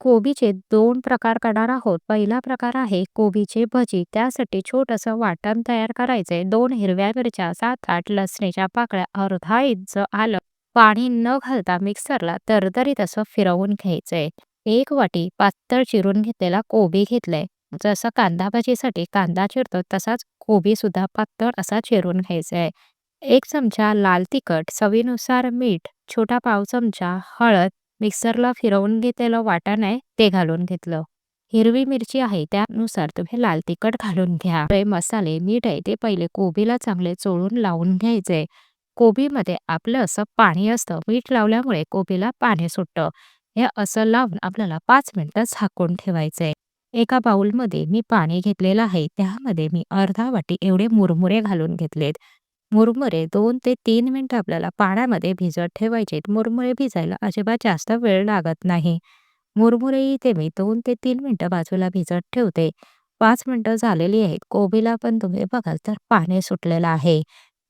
कोबीचे दोन प्रकार करणार आहोत. पहिला प्रकार आहे कोबीचे भजी. त्यासाठी छोटंसं वाटण तयार करायचे दोन हिरव्या मिरच्या, सात आठ लसणीच्या पाकळ्या, अर्धा इंच आलं, पाणी न घालता मिक्सरला तरतरीत असं फिरवून घ्यायचंय. एक वाटी पातळ चिरून घेतलेला कोबी घेतलाय. जसं कांदा भाजीसाठी कांदा चिरतो तसाच कोबी सुद्धा पातळ असा चिरून घ्यायचा आहे. एक चमचा लाल तिखट, चवीनुसार मीठ, छोटा पाव चमचा हळद, मिक्सरला फिरवून घेतलेलं वाटण आहे ते घालून घेतलं. हिरवी मिरची आहे त्यानुसार तुम्ही लाल तिखट घालून घ्या. मसाले मीठ आहे ते पहिले कोबीला चांगले चोळून लावून घ्यायचे. कोबीमध्ये आपलं असं पाणी असतं. मीठ लावल्यामुळे कोबीला पाणी सुटतं. हे असं लावून आपल्याला पाच मिनिटं झाकून ठेवायचंय. एका बाउलमध्ये मी पाणी घेतलेलं आहे त्यामध्ये मी अर्धा वाटी एवढे मुरमुरे घालून घेतलेत. मुरमुरे दोन ते तीन मिनटं आपल्याला पाण्यामध्ये भिजत ठेवायचेत. मुरमुरे भिजायला अजिबात जास्त वेळ लागत नाही. मुरमुरे इथे मी दोन ते तीन मिनटं बाजूला भिजत ठेवते. पाच मिनटं झालेली आहेत. कोबीला पण तुम्ही बघाल तर पाणी सुटलेलं आहे.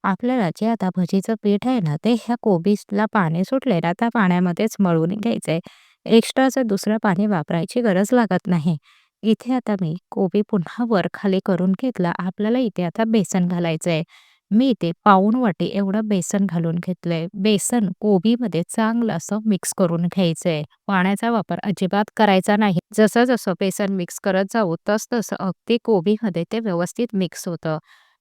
आपल्याला जे आता भजीचं पीठ आहे ना ते ह्या कोबीला पाणी सुटले ना त्या पाण्यामध्येच मळून घ्यायचंय. एक्स्ट्राचं दुसरं पाणी वापरायची गरज लागत नाही. इथे आता मी कोबी पुन्हा वर खाली करून घेतला. आपल्याला इथे आता बेसन घालायचंय. मी इथे पाऊण वाटी एवढं बेसन घालून घेतलंय. बेसन कोबीमध्ये चांगलं असं मिक्स करून घ्यायचंय. पाण्याचा वापर अजिबात करायचा नाही. जसं जसं बेसन मिक्स करत जाऊ तस तसं अगदी कोबीमध्ये ते व्यवस्थित मिक्स होतं.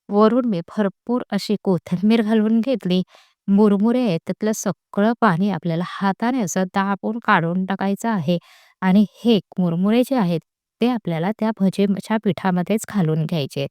वरून मी भरपूर अशी कोथिंबीर घालून घेतली. मुरमुरे आहेत त्यातलं सगळं पाणी आपल्याला हाताने असं दाबून काढून टाकायचं आहे. आणि हे मुरमुरे जे आहेत ते आपल्याला त्या भजीच्या पिठामध्येच घालून घ्यायचे.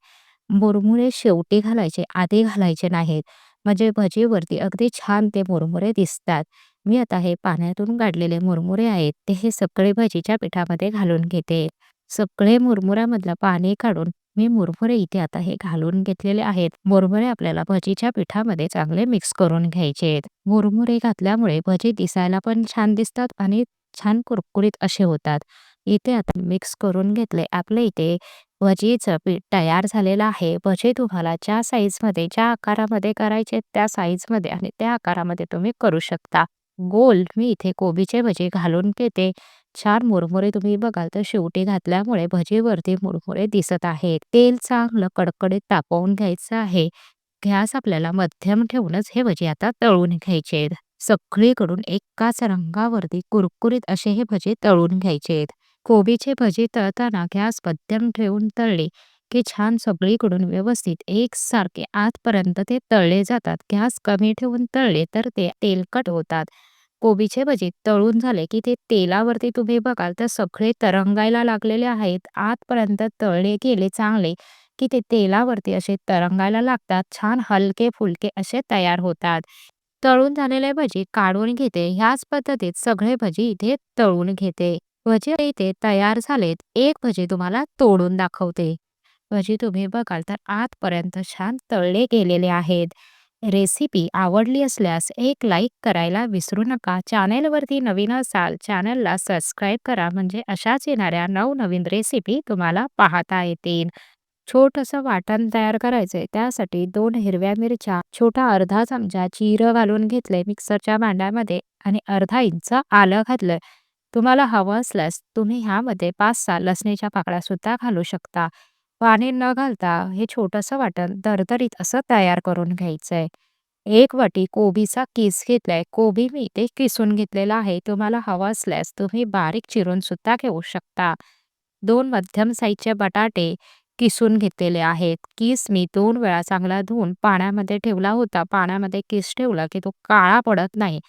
मुरमुरे शेवटी घालायचे, आधी घालायचे नाहीत. म्हणजे भजीवरती अगदी छान ते मुरमुरे दिसतात. मी आता हे पाण्यातून काढलेले मुरमुरे आहेत ते हे सगळे भजीच्या पिठामध्ये घालून घेते. सगळे मुरमुऱ्यामधलं पाणी काढून मी मुरमुरे इथे आता हे घालून घेतलेले आहेत. मुरमुरे आपल्याला भजीच्या पिठामध्ये चांगले मिक्स करून घ्यायचे. मुरमुरे घातल्यामुळे भजी दिसायला पण छान दिसतात आणि छान कुरकुरीत असे होतात. इथे आता मिक्स करून घेतले. आपल्या इथे भजीचं पीठ तयार झालेलं आहे. भजी तुम्हाला ज्या साईजमध्ये ज्या आकारामध्ये करायचे त्या साईजमध्ये आणि त्या आकारामध्ये तुम्ही करू शकता. गोल मी इथे कोबीचे भजी घालून घेते. छान मुरमुरे तुम्ही बघाल तर शेवटी घातल्यामुळे भजीवरती मुरमुरे दिसत आहेत. तेल चांगलं कडकडीत तापवून घ्यायचं आहे. गॅस आपल्याला मध्यम ठेवूनच हे भजी आता तळून घ्यायचे. सगळीकडून एकाच रंगावरती कुरकुरीत असे हे भजे तळून घ्यायचे. कोबीचे भजी तळताना गॅस मध्यम ठेवून तळले की छान सगळीकडून व्यवस्थित एकसारखे आतपर्यंत ते तळले जातात. गॅस कमी ठेवून तळले तर ते तेलकट होतात. कोबीचे भजी तळून झाले की ते तेलावरती तुम्ही बघाल तर सगळे तरंगायला लागलेले आहेत. आतपर्यंत तळले गेले चांगले की ते तेलावरती असे तरंगायला लागतात. छान हलके फुलके असे तयार होतात. तळून झालेले भजी काढून घेते. ह्याच पद्धतीत सगळे भजी इथे तळून घेते. भजी इथे तयार झालेत. एक भजी तुम्हाला तोडून दाखवते. भजी तुम्ही बघाल तर आतपर्यंत छान तळले गेलेले आहेत. रेसिपी आवडली असल्यास एक लाईक करायला विसरू नका. चॅनेलवरती नवीन असाल चॅनेलला सबस्क्राईब करा म्हणजे अशाच येणाऱ्या नवनवीन रेसिपी तुम्हाला पाहता येतील. छोटंसं वाटण तयार करायचंय त्यासाठी दोन हिरव्या मिरच्या, छोटा अर्धा चमचा जिरं घालून घेतलंय मिक्सरच्या भांड्यामध्ये आणि अर्धा इंच आलं घातलं तुम्हाला हवं असल्यास तुम्ही ह्यामध्ये पाच सहा लसणीच्या पाकळ्या सुद्धा घालू शकता. पाणी न घालता हे छोटंसं वाटण दरदरीत असं तयार करून घ्यायचंय. एक वाटी कोबीचा किस घेतलाय. कोबी मी इथे किसून घेतलेला आहे. तुम्हाला हवं असल्यास तुम्ही बारीक चिरून सुद्धा घेऊ शकता. दोन मध्यम साईजचे बटाटे किसून घेतलेले आहेत. किस मी दोन वेळा चांगला धुवून पाण्यामध्ये ठेवला होता. पाण्यामध्ये किस ठेवला की तो काळा पडत नाही.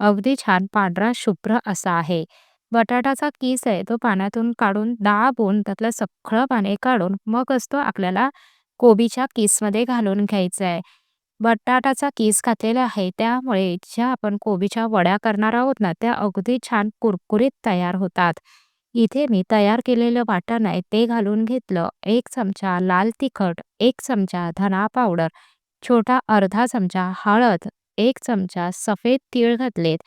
अगदी छान पांढरा शुभ्र असा आहे. बटाटाचा कीस आहे तो पाण्यातून काढून दाबून त्यातलं सगळं पाणी काढून मग असतो आपल्याला कोबीच्या कीसमध्ये घालून घ्यायचा आहे. बटाटाचा कीस घातलेला आहे त्यामुळे ज्या आपण कोबीच्या वड्या करणार आहोत ना त्या अगदी छान कुरकुरीत तयार होतात. इथे मी तयार केलेलं वाटण आहे ते घालून घेतलं. एक चमचा लाल तिखट, एक चमचा धना पावडर, छोटा अर्धा चमचा हळद, एक चमचा सफेद तीळ घातलेत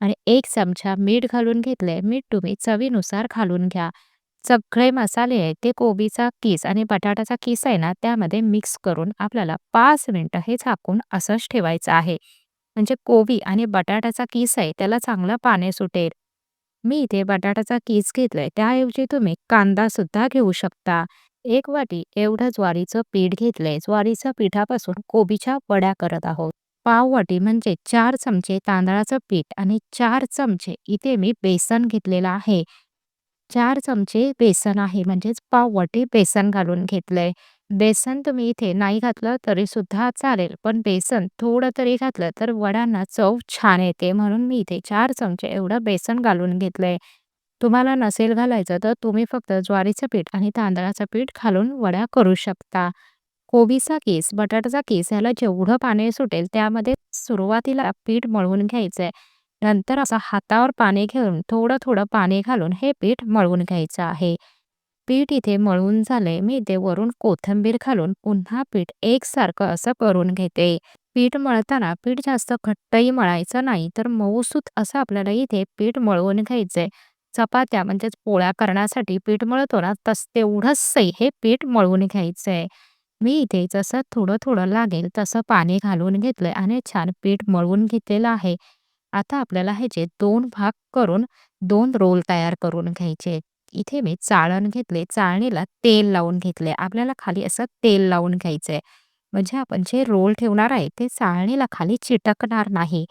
आणि एक चमचा मीठ घालून घेतले. मीठ तुम्ही चवीनुसार घालून घ्या. सगळे मसाले आहेत ते कोबीचा किस आणि बटाटाचा किस आहे ना त्यामध्ये मिक्स करून आपल्याला पाच मिनटं हे झाकून असंच ठेवायचं आहे. म्हणजे कोबी आणि बटाटाचा किस आहे त्याला चांगलं पाणी सुटेल. मी इथे बटाट्याचा कीस घेतलाय त्याऐवजी तुम्ही कांदा सुद्धा घेऊ शकता एक वाटी एवढं ज्वारीचं पीठ घेतलंय ज्वारीच्या पिठापासून कोबीच्या वड्या करत आहोत पाव वाटी म्हणजे चार चमचे तांदळाचं पीठ आणि चार चमचे इथे मी बेसन घेतलेलं आहे. चार चमचे बेसन आहे म्हणजेच पाव वाटी बेसन घालून घेतलंय. बेसन तुम्ही इथे नाही घातलं तरी सुद्धा चालेल पण बेसन थोडं तरी घातलं तर वड्यांना चव छान येते म्हणून मी इथे चार चमचे एवढं बेसन घालून घेतलंय. तुम्हाला नसेल घालायचं तर तुम्ही फक्त ज्वारीचं पीठ आणि तांदळाचं पीठ घालून वड्या करू शकता. कोबीचा केस बटाट्याचा केस ह्याला जेवढं पाणी सुटेल त्यामध्ये सुरुवातीला पीठ मळवून घ्यायचंय. नंतर असं हातावर पाणी घेऊन थोडं थोडं पाणी घालून हे पीठ मळवून घ्यायचं आहे. पीठ इथे मळून झाले मी इथे वरून कोथिंबीर घालून पुन्हा पीठ एकसारखं असं करून घेते. पीठ मळताना पीठ जास्त घट्टही मळायचं नाही तर मऊसूत असं आपल्याला इथे पीठ मळवून घ्यायचंय. चपात्या म्हणजेच पोळ्या करण्यासाठी पीठ मळतो ना तस तेवढंच हे पीठ मळवून घ्यायचंय. मी इथे जसं थोडं थोडं लागेल तसं पाणी घालून घेतलंय आणि छान पीठ मळवून घेतलेलं आहे. आता आपल्याला ह्याचे दोन भाग करून दोन रोल तयार करून घ्यायचे इथे मी चाळण घेतले चाळणीला तेल लावून घेतले. आपल्याला खाली असं तेल लावून घ्यायचंय. म्हणजे आपण जे रोल ठेवणार आहे ते चाळणीला खाली चिटकणार नाही.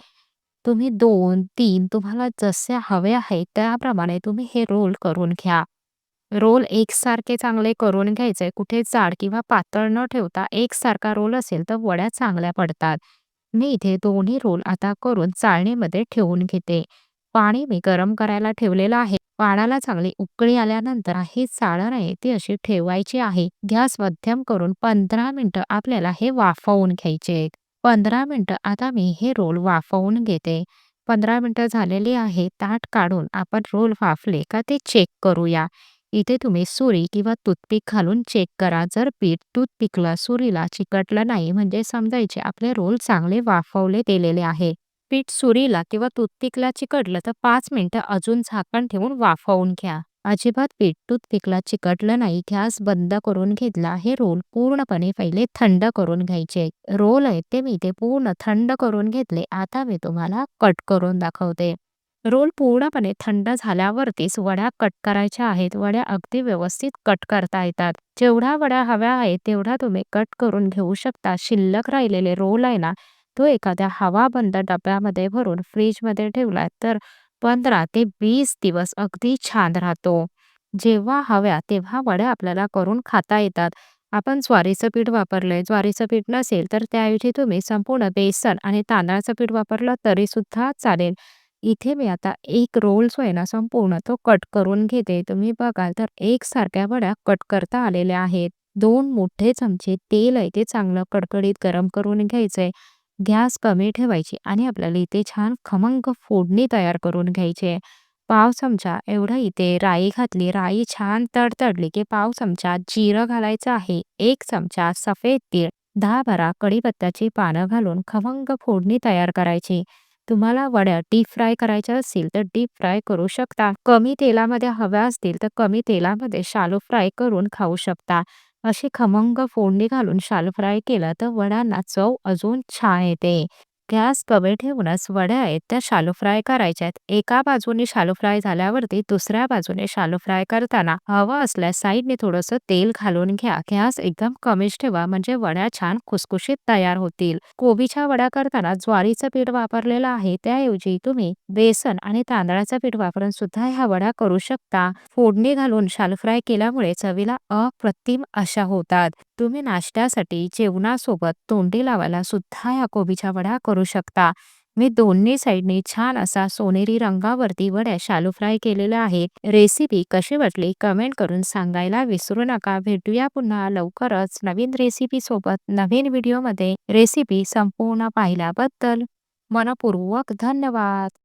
तुम्ही दोन तीन तुम्हाला जसे हवे आहे त्याप्रमाणे तुम्ही हे रोल करून घ्या. रोल एकसारखे चांगले करून घ्यायचे. कुठे जाड किंवा पातळ न ठेवता एकसारखा रोल असेल तर वड्या चांगल्या पडतात. मी इथे दोन्ही रोल आता करून चाळणीमध्ये ठेवून घेते. पाणी मी गरम करायला ठेवलेलं आहे. पाण्याला चांगली उकळी आल्यानंतर ही चाळण आहे ती अशी ठेवायची आहे. गॅस मध्यम करून पंधरा मिनिटं आपल्याला हे वाफवून घ्यायचे. पंधरा मिनिटं आता मी हे रोल वाफवून घेते. पंधरा मिनिटं झालेली आहे. ताट काढून आपण रोल वाफले का ते चेक करूया. इथे तुम्ही सुरी किंवा टूथपिक घालून चेक करा. जर पीठ टूथपिकला सुरीला चिकटलं नाही म्हणजे समजायचे आपले रोल चांगले वाफवले गेलेले आहे. पीठ सुरीला किंवा टूथपिकला चिकटलं तर पाच मिनिटं अजून झाकण ठेवून वाफवून घ्या. अजिबात पीठ टूथपिकला चिकटलं नाही गॅस बंद करून घेतला. हे रोल पूर्णपणे पहिले थंड करून घ्यायचे. रोल आहे ते मी ते पूर्ण थंड करून घेतले. आता मी तुम्हाला कट करून दाखवते. रोल पूर्णपणे थंड झाल्यावरतीच वड्या कट करायच्या आहेत. वड्या अगदी व्यवस्थित कट करता येतात. जेवढ्या वड्या हव्या आहेत तेवढा तुम्ही कट करून घेऊ शकता. शिल्लक राहिलेले रोल आहे ना तो एखाद्या हवाबंद डब्यामध्ये भरून फ्रीजमध्ये ठेवला तर पंधरा ते वीस दिवस अगदी छान राहतो. जेव्हा हव्या तेव्हा वड्या आपल्याला करून खाता येतात. आपण ज्वारीचं पीठ वापरलंय. ज्वारीचं पीठ नसेल तर त्याऐवजी तुम्ही संपूर्ण बेसन आणि तांदळाचं पीठ वापरलं तरी सुद्धा चालेल. इथे मी आता एक रोल जो आहे ना संपूर्ण तो कट करून घेते. तुम्ही बघाल तर एक सारख्या वड्या कट करता आलेल्या आहेत. दोन मोठे चमचे तेल आहे ते चांगलं कडकडीत गरम करून घ्यायचंय. गॅस कमी ठेवायची आणि आपल्याला इथे छान खमंग फोडणी तयार करून घ्यायची पाव चमचा एवढं इथे राई घातली. राई छान तडतडली की पाव चमचा जिरं घालायचं आहे. एक चमचा सफेद तीळ. दहा बारा कढीपत्त्याची पानं घालून खमंग फोडणी तयार करायची. तुम्हाला वड्या डीप फ्राय करायच्या असतील तर डीप फ्राय करू शकता. कमी तेलामध्ये हव्या असतील तर कमी तेलामध्ये शालो फ्राय करून खाऊ शकता. अशी खमंग फोडणी घालून शालो फ्राय केलं तर वड्यांना चव अजून छान येते. गॅस कमी ठेवूनच वड्या आहेत त्या शालो फ्राय करायच्या आहेत एका बाजूने शालो फ्राय झाल्यावरती दुसऱ्या बाजूने शालो फ्राय करताना हवा असल्यास साईडने थोडंसं तेल घालून घ्या. गॅस एकदम कमीच ठेवा म्हणजे वड्या छान खुसखुशीत तयार होतील. कोबीच्या वड्या करताना ज्वारीचं पीठ वापरलेलं आहे त्याऐवजी तुम्ही बेसन आणि तांदळाचं पीठ वापरून सुद्धा ह्या वड्या करू शकता. फोडणी घालून शालो फ्राय केल्यामुळे चवीला अप्रतिम अशा होतात. तुम्ही नाश्त्यासाठी जेवणासोबत तोंडी लावायला सुद्धा या कोबीच्या वड्या करू शकता. मी दोन्ही साईडनी छान असा सोनेरी रंगावरती वड्या शालू फ्राय केलेल्या आहेत. रेसिपी कशी वाटली कमेंट करून सांगायला विसरू नका. भेटूया पुन्हा लवकरच नवीन रेसिपी सोबत नवीन व्हिडिओमध्ये. रेसिपी संपूर्ण पाहिल्याबद्दल मनपूर्वक धन्यवाद.